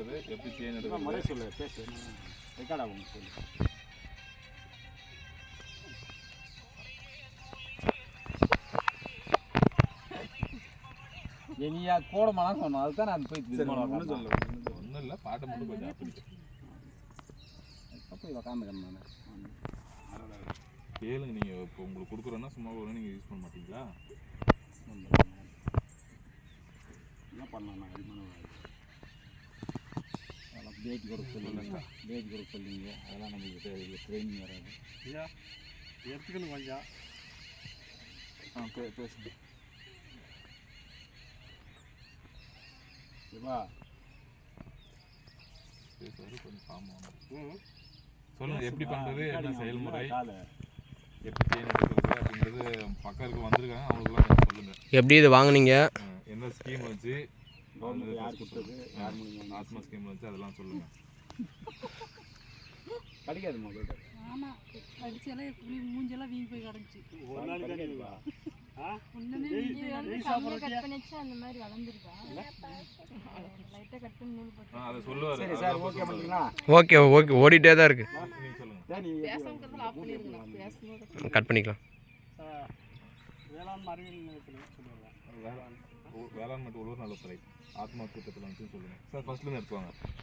பண்றது எப்படி தேன் முறை எடுக்கிறது சொல்லு பேசு. ரெக்கார்ட் ஆகும் சொல்லு. என்னையா கோடமானா சொன்னோம் அதுதான் நான் போய் ஒன்றும். சொல்லு ஒன்றும் இல்லை பாட்டை மட்டும் கொஞ்சம் அப்படி போய் உக்காந்துக்கிறேன் நான். கேளுங்க நீங்க இப்போ உங்களுக்கு கொடுக்குறோன்னா சும்மா ஒரு நீங்க யூஸ் பண்ண மாட்டீங்களா? என்ன பண்ணலாம் நான் பேட்டி கொடுக்க சொல்லுங்க. பேட்டி கொடுக்க சொல்லுங்க. அதெல்லாம் நம்மளுக்கு ட்ரைனிங் வராது. ஐயா எடுத்துக்கணும் கொஞ்சம் ஆ பே பேசுங்க. இவா பேசுவாரு கொஞ்சம் காம் ம். சொல்லுங்க எப்படி பண்றது? என்ன செயல்முறை? எப்படி எடுக்கிறது அப்படின்றது பக்கம் இருக்க வந்திருக்காங்க. அவங்களுக்குலாம் கொஞ்சம் சொல்லுங்க. எப்படி இது வாங்குனீங்க? எந்த ஸ்கீம் வச்சு கவர்மெண்ட் யார் கொடுத்தது யார் மூலியமா ஆத்மா ஸ்கீம் வச்சு அதெல்லாம் சொல்லுங்க. கிடைக்காது முதல்ல. ஆமா அடிச்செல்லாம் புளி மூஞ்செல்லாம் வீங்கி போய் கிடந்துச்சு. ஒரு நாள் கிடைக்காதுப்பா ஒண்ணுமே இது வந்து கம்மியா கட் பண்ணி வச்சா அந்த மாதிரி வளர்ந்துருக்கா? லைட்டா கட் பண்ணி நூல் போட்டு. ஆ, அதை சொல்லுவாரு. சரி அதெல்லாம் சார் இப்ப ஓகே ஓகே ஓகே ஓடிட்டே தான் இருக்கு. கட் பண்ணிக்கலாம். வேளாண் அறிவியல் நிலையத்தில் சொல்லுவாங்க. வேளாண் மற்றும் உழவர் நலத்துறை ஆத்மா கூட்டத்தில் வந்து சொல்லுங்கள் சார் ஃபஸ்ட்லேருந்து எடுத்துவாங்க